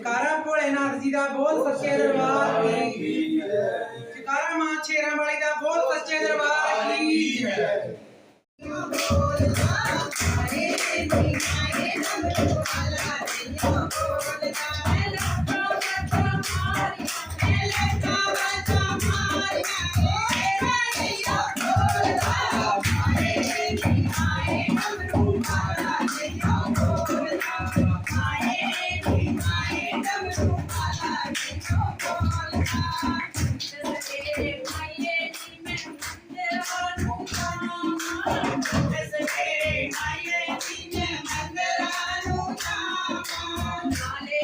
ਜਕਾਰਾ ਭੋਲੇਨਾਥ ਜੀ ਦਾ ਬੋਲ ਸੱਚੇ ਦਰਬਾਰ ਕੀ ਜਕਾਰਾ ਮਾਂ ਛੇਰਾਂ ਵਾਲੀ ਦਾ ਬੋਲ ਸੱਚੇ ਦਰਬਾਰ ਕੀ ਜੈ।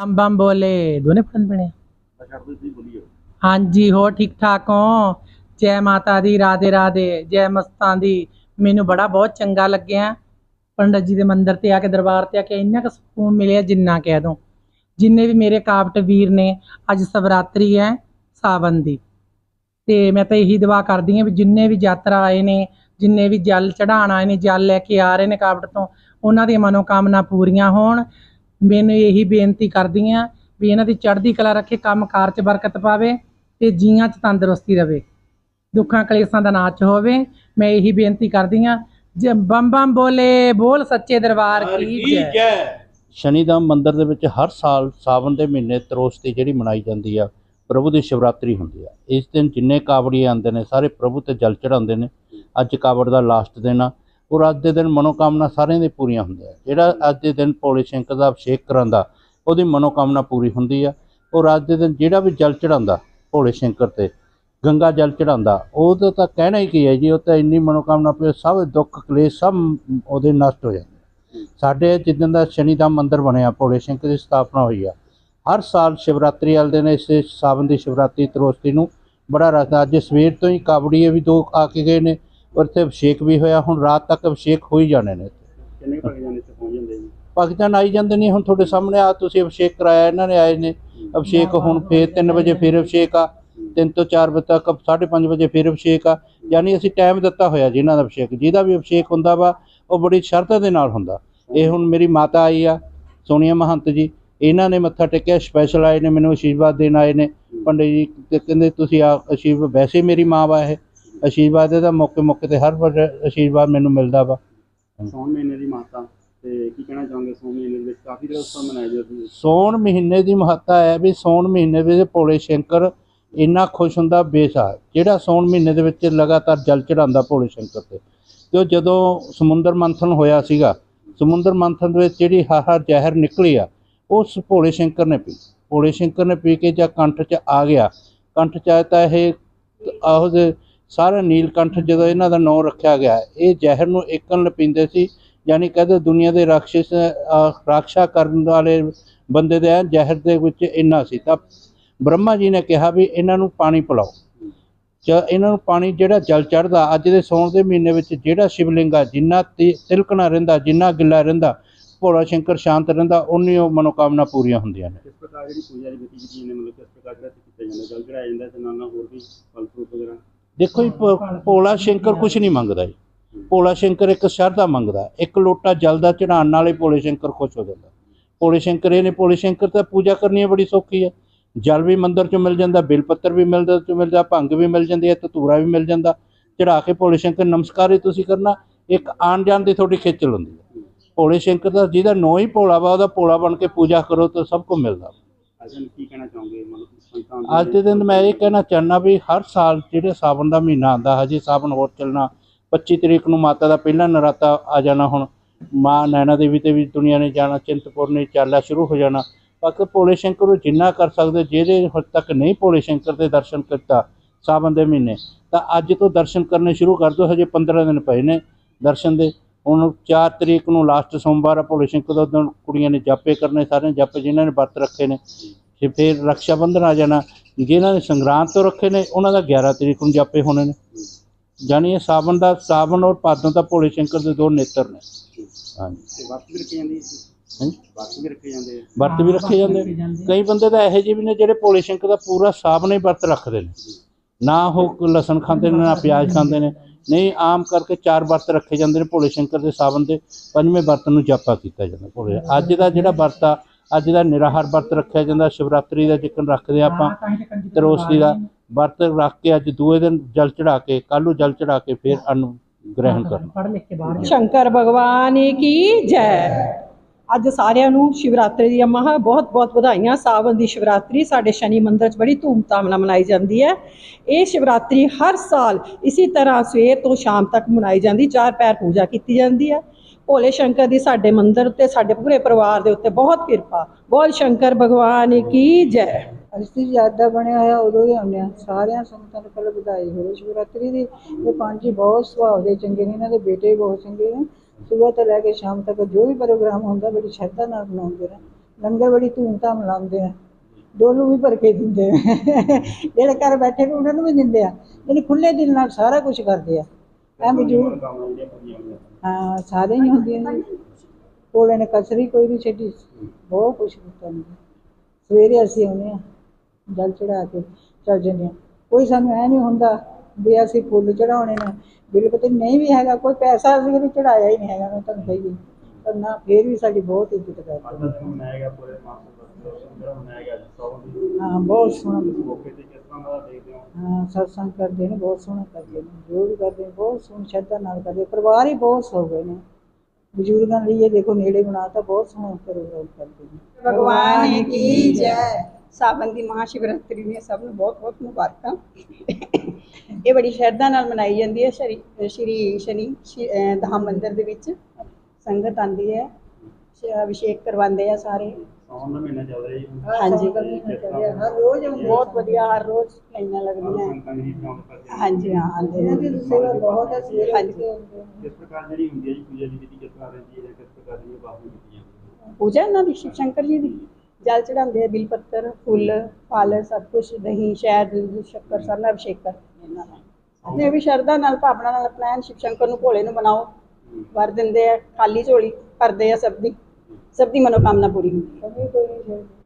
ਬੰਮ ਬੰਮ ਬੋਲੇ, ਦੋਨੇ ਪੜਨ ਪਣੇ ਹਾਂਜੀ ਹੋ ਠੀਕ ਠਾਕ ਹੋ? ਜੈ ਮਾਤਾ ਦੀ, ਰਾਧੇ ਰਾਧੇ, ਜੈ ਮਸਤਾਂ ਦੀ। ਮੈਨੂੰ ਬੜਾ ਬਹੁਤ ਚੰਗਾ ਲੱਗਿਆ। ਪੰਡਤ ਜੀ ਦੇ ਮੰਦਿਰ ਤੇ ਆ ਕੇ, ਦਰਬਾਰ ਤੇ ਆ ਕੇ ਇੰਨਾ ਕੁ ਸਕੂਨ ਮਿਲਿਆ ਜਿੰਨਾ ਕਹਿ ਦੋ। ਜਿੰਨੇ ਵੀ ਮੇਰੇ ਕਾਵਟ ਵੀਰ ਨੇ, ਅੱਜ ਸਵਰਾਤਰੀ ਹੈ ਸਾਵਨ ਦੀ। ਤੇ ਮੈਂ ਤਾਂ ਇਹੀ ਦੁਆ ਕਰਦੀ ਹਾਂ ਵੀ ਜਿੰਨੇ ਵੀ ਯਾਤਰਾ ਆਏ ਨੇ, ਜਿੰਨੇ ਵੀ ਜਲ ਚੜਾਉਣ ਆਏ ਨੇ, ਜਲ ਲੈ ਕੇ ਆ ਰਹੇ ਨੇ ਕਾਵਟ ਤੋਂ, ਉਹਨਾਂ ਦੀਆਂ ਮਨੋਕਾਮਨਾ ਪੂਰੀਆਂ ਹੋਣ। ਮੈਨੂੰ ਇਹੀ ਬੇਨਤੀ ਕਰਦੀ ਹਾਂ ਵੀ ਇਹਨਾਂ ਦੀ ਚੜ੍ਹਦੀ ਕਲਾ ਰੱਖੇ ਕੰਮ ਕਾਰ 'ਚ ਬਰਕਤ ਪਾਵੇ ਤੇ ਜੀਆਂ 'ਚ ਤੰਦਰੁਸਤੀ ਰਵੇ। ਦੁੱਖਾਂ ਕਲੇਸ਼ਾਂ ਦਾ ਨਾਚ ਹੋਵੇ ਮੈਂ ਇਹੀ ਬੇਨਤੀ ਕਰਦੀ ਹਾਂ ਜੇ ਬੰਮ ਬੰਮ ਬੋਲੇ ਬੋਲ ਸੱਚੇ ਦਰਬਾਰ ਕੀ ਜੈ। ਸ਼ਨੀਧਾਮ ਮੰਦਿਰ ਦੇ ਵਿੱਚ ਹਰ ਸਾਲ ਸਾਵਨ ਦੇ ਮਹੀਨੇ ਤਰੋਸਤੀ ਜਿਹੜੀ ਮਨਾਈ ਜਾਂਦੀ ਆ ਪ੍ਰਭੂ ਦੀ ਸ਼ਿਵਰਾਤਰੀ ਹੁੰਦੀ ਆ। ਇਸ ਦਿਨ ਜਿੰਨੇ ਕਾਵੜੀ ਆਉਂਦੇ ਨੇ ਸਾਰੇ ਪ੍ਰਭੂ ਤੇ ਜਲ ਚੜਾਉਂਦੇ ਨੇ। ਅੱਜ ਕਾਵੜ ਦਾ ਲਾਸਟ ਦਿਨ ਆ ਔਰ ਅੱਜ ਦੇ ਦਿਨ ਮਨੋਕਾਮਨਾ ਸਾਰਿਆਂ ਦੀ ਪੂਰੀਆਂ ਹੁੰਦੀਆਂ ਜਿਹੜਾ ਅੱਜ ਦੇ ਦਿਨ ਭੋਲੇ ਸ਼ੰਕਰ ਦਾ ਅਭਿਸ਼ੇਕ ਕਰਾਂਦਾ, ਉਹਦੀ ਮਨੋਕਾਮਨਾ ਪੂਰੀ ਹੁੰਦੀ ਆ। ਔਰ ਅੱਜ ਦੇ ਦਿਨ ਜਿਹੜਾ ਵੀ ਜਲ ਚੜਾਉਂਦਾ ਭੋਲੇ ਸ਼ੰਕਰ ਤੇ, ਗੰਗਾ ਜਲ ਚੜਾਉਂਦਾ ਉਹਦਾ ਤਾਂ ਕਹਿਣਾ ਹੀ ਕੀ ਹੈ ਜੀ, ਉਹ ਤਾਂ ਇੰਨੀ ਮਨੋਕਾਮਨਾ ਪੂਰੀ, ਸਭ ਦੁੱਖ ਕਲੇਸ਼ ਸਭ ਉਹਦੇ ਨਸ਼ਟ ਹੋ ਜਾਂਦੇ ਸਾਡੇ ਜਿੱਦਣ ਦਾ ਸ਼ਨੀ ਦਾ ਮੰਦਿਰ ਬਣਿਆ, ਭੋਲੇ ਸ਼ੰਕਰ ਦੀ ਸਥਾਪਨਾ ਹੋਈ ਆ, ਹਰ ਸਾਲ ਸ਼ਿਵਰਾਤਰੀ ਵਾਲੇ ਦਿਨ ਇਸ ਸਾਵਨ ਦੀ ਸ਼ਿਵਰਾਤਰੀ, ਤਰੋਸਤੀ ਨੂੰ ਬੜਾ ਰਸਦਾ ਅੱਜ ਸਵੇਰ ਤੋਂ ਹੀ ਕਾਬੜੀਏ ਵੀ ਦੋ ਆ ਕੇ ਗਏ ਨੇ ਔਰ ਇੱਥੇ ਅਭਿਸ਼ੇਕ ਵੀ ਹੋਇਆ ਹੁਣ ਰਾਤ ਤੱਕ ਅਭਿਸ਼ੇਕ ਹੋ ਹੀ ਜਾਣੇ ਨੇ ਕਿੰਨੇ ਭਗ ਜਾਣੇ ਤੇ ਪਹੁੰਚ ਜਾਂਦੇ ਜੀ? ਭਗਤਾਂ ਆਈ ਜਾਂਦੇ ਨੇ ਹੁਣ ਤੁਹਾਡੇ ਸਾਹਮਣੇ ਆ ਤੁਸੀਂ ਅਭਿਸ਼ੇਕ ਕਰਾਇਆ ਇਹਨਾਂ ਨੇ ਆਏ ਨੇ। ਅਭਿਸ਼ੇਕ ਹੁਣ ਫੇਰ 3 ਵਜੇ ਫੇਰ ਅਭਿਸ਼ੇਕ ਆ 3 ਤੋਂ 4 ਵਜੇ ਤੱਕ 5:30 ਵਜੇ ਫੇਰ ਅਭਿਸ਼ੇਕ ਆ। ਯਾਨੀ ਅਸੀਂ ਟਾਈਮ ਦਿੱਤਾ ਹੋਇਆ ਜਿਨ੍ਹਾਂ ਦਾ ਅਭਿਸ਼ੇਕ। ਜਿਹਦਾ ਵੀ ਅਭਿਸ਼ੇਕ ਹੁੰਦਾ ਵਾ ਉਹ ਬੜੀ ਸ਼ਰਧਾ ਦੇ ਨਾਲ ਹੁੰਦਾ। ਇਹ ਹੁਣ ਮੇਰੀ ਮਾਤਾ ਆਈ ਆ ਸੋਨੀਆ ਮਹੰਤ ਜੀ ਇਹਨਾਂ ਨੇ ਮੱਥਾ ਟੇਕਿਆ ਸਪੈਸ਼ਲ ਆਏ ਨੇ ਮੈਨੂੰ ਆਸ਼ੀਰਵਾਦ ਦੇਣ ਆਏ ਨੇ। ਪੰਡਿਤ ਜੀ ਕਹਿੰਦੇ ਤੁਸੀਂ ਆ ਆਸ਼ੀਰਵਾਦ ਵੈਸੇ ਮੇਰੀ ਮਾਂ ਵਾ ਇਹ। ਆਸ਼ੀਰਵਾਦ ਇਹਦਾ ਮੌਕੇ ਮੌਕੇ ਤੇ ਹਰ ਵਾਰ ਆਸ਼ੀਰਵਾਦ ਮੈਨੂੰ ਮਿਲਦਾ ਵਾ। ਸੌਣ ਮਹੀਨੇ ਦੀ ਮਾਤਾ ਤੇ ਕੀ ਕਹਿਣਾ ਚਾਹੋਗੇ ਸੌਣ ਮਹੀਨੇ ਦੇ ਵਿੱਚ? ਕਾਫੀ ਦਿਨ ਉਤਸਵ ਮਨਾਏ ਜਾਂਦੇ ਸੌਣ ਮਹੀਨੇ ਦੀ ਮਹੱਤਤਾ ਹੈ ਵੀ ਸੌਣ ਮਹੀਨੇ ਵਿੱਚ ਭੋਲੇ ਸ਼ੰਕਰ ਇੰਨਾ ਖੁਸ਼ ਹੁੰਦਾ ਬੇਸਾਰ ਜਿਹੜਾ ਸੌਣ ਮਹੀਨੇ ਦੇ ਵਿੱਚ ਲਗਾਤਾਰ ਜਲ ਚੜਾਉਂਦਾ ਭੋਲੇ ਸ਼ੰਕਰ ਤੇ। ਤੇ ਉਹ ਜਦੋਂ ਸਮੁੰਦਰ ਮੰਥਨ ਹੋਇਆ ਸੀਗਾ ਸਮੁੰਦਰ ਮੰਥਨ ਦੇ ਵਿੱਚ ਜਿਹੜੀ ਹਾਹਾ ਜ਼ਹਿਰ ਨਿਕਲੀ ਆ ਉਸ ਭੋਲੇ ਸ਼ੰਕਰ ਨੇ ਪੀ। ਭੋਲੇ ਸ਼ੰਕਰ ਨੇ ਪੀ ਕੇ ਜਾਂ ਕੰਠ 'ਚ ਆ ਗਿਆ। ਕੰਠ 'ਚ ਆਇਆ ਤਾਂ ਇਹ ਆਹੋ ਦੇ ਸਾਰਾ ਨੀਲਕੰਠ ਜਦੋਂ ਇਹਨਾਂ ਦਾ ਨਾਂ ਰੱਖਿਆ ਗਿਆ, ਇਹ ਜ਼ਹਿਰ ਨੂੰ ਇੱਕਨ ਲਪੀਂਦੇ ਸੀ, ਯਾਨੀ ਕਹਿੰਦੇ ਦੁਨੀਆ ਦੇ ਰਾਖਸ਼ ਰਾਖਸ਼ਾ ਕਰਨ ਵਾਲੇ ਬੰਦੇ ਦੇ ਜ਼ਹਿਰ ਦੇ ਵਿੱਚ ਇੰਨਾ ਸੀ। ਤਾਂ ਬ੍ਰਹਮਾ ਜੀ ਨੇ ਕਿਹਾ ਵੀ ਇਹਨਾਂ ਨੂੰ ਪਾਣੀ ਪਿਲਾਓ। ਚ ਇਹਨਾਂ ਨੂੰ ਪਾਣੀ ਜਿਹੜਾ ਜਲ ਚੜਦਾ ਅੱਜ ਦੇ ਸੌਣ ਦੇ ਮਹੀਨੇ ਵਿੱਚ ਜਿਹੜਾ ਸ਼ਿਵਲਿੰਗ ਆ, ਜਿੰਨਾ ਤੀ- ਤਿਲਕਣਾ ਰਹਿੰਦਾ, ਜਿੰਨਾ ਗਿੱਲਾ ਰਹਿੰਦਾ, ਭੋਲਾ ਸ਼ੰਕਰ ਸ਼ਾਂਤ ਰਹਿੰਦਾ ਉਨੀ ਉਹ ਮਨੋਕਾਮਨਾ ਪੂਰੀਆਂ ਹੁੰਦੀਆਂ ਨੇ। ਕਿਸ ਪ੍ਰਕਾਰ ਜਿਹੜੀ ਪੂਜਾ ਦੀ ਗਤੀਵਿਧੀ ਨੇ ਮਤਲਬ ਕਿਸ ਪ੍ਰਕਾਰ ਜਿਹੜਾ ਕੀਤਾ ਜਾਂਦਾ, ਜਲ ਚੜਾਇਆ ਜਾਂਦਾ ਤੇ ਨਾਲ ਨਾਲ ਹੋਰ ਵੀ ਫਲ ਫਰੂਟ ਵਗੈਰਾ। ਦੇਖੋ ਜੀ, ਭ- ਭੋਲਾ ਸ਼ੰਕਰ ਕੁਝ ਨਹੀਂ ਮੰਗਦਾ ਜੀ। ਭੋਲਾ ਸ਼ੰਕਰ ਇੱਕ ਸ਼ਰਧਾ ਮੰਗਦਾ, ਇੱਕ ਲੋਟਾ ਜਲ ਦਾ ਚੜਾਉਣ ਨਾਲ ਹੀ ਭੋਲੇ ਸ਼ੰਕਰ ਖੁਸ਼ ਹੋ ਜਾਂਦਾ। ਭੋਲੇ ਸ਼ੰਕਰ ਇਹ ਨੇ, ਭੋਲੇ ਸ਼ੰਕਰ ਤਾਂ ਪੂਜਾ ਕਰਨੀ ਹੈ ਬੜੀ ਸੌਖੀ ਹੈ ਜਲ ਵੀ ਮੰਦਿਰ ਚੋਂ ਮਿਲ ਜਾਂਦਾ, ਬਿਲ ਪੱਤਰ ਵੀ ਮਿਲਦਾ, ਚੋਂ ਮਿਲਦਾ ਭੰਗ ਵੀ ਮਿਲ ਜਾਂਦੀ ਹੈ ਧਤੂਰਾ ਵੀ ਮਿਲ ਜਾਂਦਾ। ਚੜਾ ਕੇ ਭੋਲੇ ਸ਼ੰਕਰ, ਨਮਸਕਾਰ ਹੀ ਤੁਸੀਂ ਕਰਨਾ, ਇੱਕ ਆਣ ਜਾਣ ਦੀ ਤੁਹਾਡੀ ਖੇਚਲ ਹੁੰਦੀ ਹੈ ਭੋਲੇ ਸ਼ੰਕਰ ਦਾ ਜਿਹਦਾ ਨਾਂ ਹੀ ਭੋਲਾ ਵਾ, ਉਹਦਾ ਭੋਲਾ ਬਣ ਕੇ ਪੂਜਾ ਕਰੋ ਤਾਂ ਸਭ ਕੁਝ ਮਿਲਦਾ। ਅੱਜ ਕੀ ਕਹਿਣਾ ਚਾਹੋਗੇ? ਮਤਲਬ ਅੱਜ ਦੇ ਦਿਨ ਮੈਂ ਇਹ ਕਹਿਣਾ ਚਾਹੁੰਦਾ ਵੀ ਹਰ ਸਾਲ ਜਿਹੜੇ ਸਾਵਣ ਦਾ ਮਹੀਨਾ ਆਉਂਦਾ, ਹਜੇ ਸਾਵਣ ਹੋਰ ਚੱਲਣਾ 25 ਤਰੀਕ ਨੂੰ ਮਾਤਾ ਦਾ ਪਹਿਲਾ ਨਰਾਤਾ ਆ ਜਾਣਾ ਹੁਣ, ਮਾਂ ਨੈਣਾ ਦੇਵੀ ਤੇ ਵੀ ਦੁਨੀਆ ਨੇ ਜਾਣਾ ਚਿੰਤਪੁਰਨੀ ਚਾਲਾ ਸ਼ੁਰੂ ਹੋ ਜਾਣਾ, ਬਾਕੀ ਭੋਲੇ ਸ਼ੰਕਰ ਨੂੰ ਜਿੰਨਾ ਕਰ ਸਕਦੇ, ਜਿਹਦੇ ਹੁਣ ਤੱਕ ਨਹੀਂ ਭੋਲੇ ਸ਼ੰਕਰ ਦੇ ਦਰਸ਼ਨ ਕੀਤਾ ਸਾਵਣ ਦੇ ਮਹੀਨੇ, ਤਾਂ ਅੱਜ ਤੋਂ ਦਰਸ਼ਨ ਕਰਨੇ ਸ਼ੁਰੂ ਕਰ ਦਿਓ, ਹਜੇ 15 ਦਿਨ ਪਏ ਨੇ ਦਰਸ਼ਨ ਦੇ, ਹੁਣ 4 ਤਰੀਕ ਨੂੰ ਲਾਸਟ ਸੋਮਵਾਰ ਆ, ਭੋਲੇ ਸ਼ੰਕਰ ਦਾ ਦਿਨ ਕੁੜੀਆਂ ਨੇ ਜਾਪੇ ਕਰਨੇ ਸਾਰੇ ਜਾਪੇ, ਜਿਨ੍ਹਾਂ ਨੇ ਵਰਤ ਰੱਖੇ ਨੇ ਤੇ ਫਿਰ ਰਕਸ਼ਾ ਬੰਧਨ ਆ ਜਾਣਾ। ਜਿਨ੍ਹਾਂ ਨੇ ਸੰਗਰਾਂਦ ਤੋਂ ਰੱਖੇ ਨੇ ਉਹਨਾਂ ਦਾ 11 ਤਰੀਕ ਨੂੰ ਜਾਪੇ ਹੋਣੇ ਨੇ। ਜਾਣੀ ਇਹ ਸਾਵਨ ਦਾ ਸਾਵਨ ਔਰ ਭਾਦੋਂ ਦਾ ਭੋਲੇ ਸ਼ੰਕਰ ਦੇ ਦੋ ਨੇਤਰ ਨੇ। ਹਾਂਜੀ। ਵਰਤ ਵੀ ਰੱਖੇ ਜਾਂਦੇ ਵਰਤ ਵੀ ਰੱਖੇ ਜਾਂਦੇ ਆ। ਵਰਤ ਵੀ ਰੱਖੇ ਜਾਂਦੇ। ਨੇ ਕਈ ਬੰਦੇ ਤਾਂ ਇਹੋ ਜਿਹੇ ਵੀ ਨੇ ਜਿਹੜੇ ਭੋਲੇ ਸ਼ੰਕਰ ਦਾ ਪੂਰਾ ਸਾਵਨ ਹੀ ਵਰਤ ਰੱਖਦੇ ਨੇ। ਨਾ ਉਹ ਲਸਣ ਖਾਂਦੇ ਨੇ ਨਾ ਪਿਆਜ਼ ਖਾਂਦੇ ਨੇ। ਨਹੀਂ ਆਮ ਕਰਕੇ ਚਾਰ ਵਰਤ ਰੱਖੇ ਜਾਂਦੇ ਨੇ ਭੋਲੇ ਸ਼ੰਕਰ ਦੇ ਸਾਵਨ ਦੇ। ਪੰਜਵੇਂ ਵਰਤ ਨੂੰ ਜਾਪਾ ਕੀਤਾ ਜਾਂਦਾ ਭੋਲੇ ਅੱਜ ਦਾ ਜਿਹੜਾ ਵਰਤ ਆ ਅੱਜ ਦਾ ਨਿਰਾਹਾਰ ਵਰਤ ਰੱਖਿਆ ਜਾਂਦਾ ਸ਼ਿਵਰਾਤਰੀ ਦਾ ਜਿੱਕਣ ਰੱਖਦੇ ਆਪਾਂ ਤਰੋਸਦੀ ਦਾ ਵਰਤ ਰੱਖ ਕੇ ਅੱਜ ਦੂਏ ਦਿਨ ਜਲ ਚੜਾ ਕੇ ਕੱਲ੍ਹ ਨੂੰ ਜਲ ਚੜਾ ਕੇ ਫਿਰ ਅੰਨ ਗ੍ਰਹਿਣ ਕਰਨਾ। ਸ਼ੰਕਰ ਭਗਵਾਨ ਕੀ ਜੈ। ਅੱਜ ਸਾਰਿਆਂ ਨੂੰ ਸ਼ਿਵਰਾਤਰੀ ਦੀਆਂ ਮਹਾ ਬਹੁਤ ਬਹੁਤ ਵਧਾਈਆਂ। ਸਾਵਨ ਦੀ ਸ਼ਿਵਰਾਤਰੀ ਸਾਡੇ ਸ਼ਨੀ ਮੰਦਿਰ 'ਚ ਬੜੀ ਧੂਮਧਾਮ ਨਾਲ ਮਨਾਈ ਜਾਂਦੀ ਹੈ। ਇਹ ਸ਼ਿਵਰਾਤਰੀ ਹਰ ਸਾਲ ਇਸੇ ਤਰ੍ਹਾਂ ਸਵੇਰ ਤੋਂ ਸ਼ਾਮ ਤੱਕ ਮਨਾਈ ਜਾਂਦੀ ਚਾਰ ਪੈਰ ਪੂਜਾ ਕੀਤੀ ਜਾਂਦੀ ਹੈ। ਭੋਲੇ ਸ਼ੰਕਰ ਦੀ ਸਾਡੇ ਮੰਦਰ ਉੱਤੇ ਸਾਡੇ ਪੂਰੇ ਪਰਿਵਾਰ ਦੇ ਉੱਤੇ ਬਹੁਤ ਕਿਰਪਾ। ਬੋਲ ਸ਼ੰਕਰ, ਭਗਵਾਨ ਕੀ ਜੈ? ਅਸੀਂ ਜ਼ਿਆਦਾ ਬਣਿਆ ਹੋਇਆ, ਉਦੋਂ ਹੀ ਆਉਂਦੇ ਆ ਸਾਰਿਆਂ ਸੰਗਤਾਂ ਨੂੰ ਪਹਿਲਾਂ ਵਧਾਈ ਹੋਵੇ ਸ਼ਿਵਰਾਤਰੀ ਦੀ ਇਹ ਪੰਜ ਹੀ ਬਹੁਤ ਸੁਭਾਅ ਦੇ ਚੰਗੇ ਨੇ। ਇਹਨਾਂ ਦੇ ਬੇਟੇ ਵੀ ਬਹੁਤ ਚੰਗੇ ਨੇ। ਸਵੇਰ ਤੋਂ ਲੈ ਕੇ ਸ਼ਾਮ ਤੱਕ ਜੋ ਵੀ ਪ੍ਰੋਗਰਾਮ ਹੁੰਦਾ, ਬੜੀ ਸ਼ਰਧਾ ਨਾਲ ਮਨਾਉਂਦੇ ਨੇ। ਲੰਗਰ ਬੜੀ ਧੂਮਧਾਮ ਲਾਉਂਦੇ ਆ। ਡੋਲੂ ਵੀ ਭਰ ਕੇ ਦਿੰਦੇ ਨੇ ਜਿਹੜੇ ਘਰ ਬੈਠੇ ਨੇ, ਉਹਨਾਂ ਨੂੰ ਵੀ ਦਿੰਦੇ ਆ। ਜਿਹੜੇ ਖੁੱਲੇ ਦਿਲ ਨਾਲ ਸਾਰਾ ਕੁਝ ਕਰਦੇ ਆ। ਪੂਰੀਆਂ ਹੁੰਦੀਆਂ ਹਾਂ ਸਾਰੇ ਹੀ ਹੁੰਦੀਆਂ ਨੇ ਕੋਲੇ ਨੇ ਕਸਰੀ ਕੋਈ ਨਹੀਂ ਛੱਡੀ। ਬਹੁਤ ਕੁਛ ਕੀਤਾ ਨੇ। ਸਵੇਰੇ ਅਸੀਂ ਆਉਂਦੇ ਹਾਂ ਜਲ ਚੜਾ ਕੇ ਚੱਲ ਜਾਂਦੇ ਹਾਂ। ਕੋਈ ਸਾਨੂੰ ਐ ਨਹੀਂ ਹੁੰਦਾ ਵੀ ਅਸੀਂ ਫੁੱਲ ਚੜਾਉਣੇ ਨੇ। ਬਿਲਕੁਲ ਨਹੀਂ ਵੀ ਹੈਗਾ ਕੋਈ ਪੈਸਾ ਅਸੀਂ ਕਦੇ ਚੜਾਇਆ ਹੀ ਨਹੀਂ ਹੈਗਾ ਮੈਂ ਤੁਹਾਨੂੰ ਕਹੀਏ ਪਰ ਨਾ ਫੇਰ ਵੀ ਸਾਡੀ ਬਹੁਤ ਇੱਜ਼ਤ ਕਰਦੇ ਹਾਂ ਬਹੁਤ ਸੋਹਣਾ। ਮੌਕੇ ਤੇ ਦੇਖਦੇ ਹੋ। ਹਾਂ ਸਤਸੰਗ ਕਰਦੇ ਨੇ ਬਹੁਤ ਸੋਹਣਾ ਕਰਦੇ ਨੇ ਜੋ ਵੀ ਕਰਦੇ ਨੇ ਬਹੁਤ ਸੋਹਣੀ ਸ਼ਰਧਾ ਨਾਲ ਕਰਦੇ ਪਰਿਵਾਰ ਹੀ ਬਹੁਤ ਸੋ ਗਏ ਨੇ। ਬਜ਼ੁਰਗਾਂ ਲਈ ਇਹ ਦੇਖੋ ਨੇੜੇ ਬਣਾਤਾ ਬਹੁਤ ਸੋਹਣਾ ਪ੍ਰੋਗਰਾਮ ਕਰਦੇ ਨੇ। ਭਗਵਾਨ ਕੀ ਜੈ। ਸਾਵਨ ਦੀ ਮਹਾਸ਼ਿਵਰਾਤਰੀ ਦੀਆਂ ਸਭ ਨੂੰ ਬਹੁਤ ਬਹੁਤ ਮੁਬਾਰਕਾਂ। ਇਹ ਬੜੀ ਸ਼ਰਧਾ ਨਾਲ ਮਨਾਈ ਜਾਂਦੀ ਹੈ ਸ਼੍ਰੀ ਸ਼੍ਰੀ ਸ਼ਨੀ ਧਾਮ ਮੰਦਿਰ ਦੇ ਵਿੱਚ। ਸੰਗਤ ਆਂਦੀ ਹੈ ਅਭਿਸ਼ੇਕ ਕਰਵਾਉਂਦੇ ਆ ਸਾਰੇ। ਸਾਵਨ ਦਾ ਮਹੀਨਾ ਚੱਲ ਰਿਹਾ ਜੀ। ਹਾਂਜੀ। ਕਿਸ ਤਰ੍ਹਾਂ ਹਰ ਰੋਜ਼ ਆਉਂਦੇ ਬਹੁਤ ਵਧੀਆ ਹਰ ਰੋਜ਼ ਲਾਈਨਾਂ ਹਰ ਲੱਗਦੀਆਂ ਸੰਗਤਾਂ ਦੀ ਪਹੁੰਚ ਕਰਦੇ ਨੇ। ਹਾਂਜੀ ਹਾਂ ਆਂਦੇ ਇਹਨਾਂ ਨੇ। ਦੀ ਸੇਵਾ ਬਹੁਤ ਹੈ ਸਵੇਰੇ ਹਾਂਜੀ। ਉੱਠ ਕੇ ਆਉਂਦੇ ਨੇ। ਕਿਸ ਪ੍ਰਕਾਰ ਜਿਹੜੀ ਹੁੰਦੀ ਹੈ ਜੀ ਪੂਜਾ ਦੀ ਵਿਧੀ ਕਿਸ ਤਰ੍ਹਾਂ ਰਹਿੰਦੀ ਹੈ ਕਿਸ ਪ੍ਰਕਾਰ ਦੀ ਬਾਹਰ ਕੀਤੀ ਜਾਂਦੀ ਹੈ? ਪੂਜਾ ਇਹਨਾਂ ਦੀ ਸ਼ਿਵ ਸ਼ੰਕਰ ਜੀ ਦੀ। ਜਲ ਚੜਾਉਂਦੇ ਆ ਬਿਲ ਪੱਤਰ ਫੁੱਲ ਫਲ ਸਭ ਕੁਝ ਦਹੀਂ ਸ਼ਹਿਦ ਦੁੱਧ ਸ਼ੱਕਰ ਸਭ ਨਾਲ ਅਭਿਸ਼ੇਕ ਕਰਦੇ ਇਹਨਾਂ ਨਾਲ। ਵੀ ਸ਼ਰਧਾ ਨਾਲ ਭਾਵਨਾ ਨਾਲ ਆਪਣਾ ਐਨ ਸ਼ਿਵ ਸ਼ੰਕਰ ਨੂੰ ਭੋਲੇ ਨੂੰ ਬਣਾਓ ਵਰ ਦਿੰਦੇ ਆ ਖਾਲੀ ਝੋਲੀ ਭਰਦੇ ਆ ਸਭ ਦੀ। ਸਭ ਦੀ ਮਨੋਕਾਮਨਾ ਪੂਰੀ ਹੁੰਦੀ ਹੈ।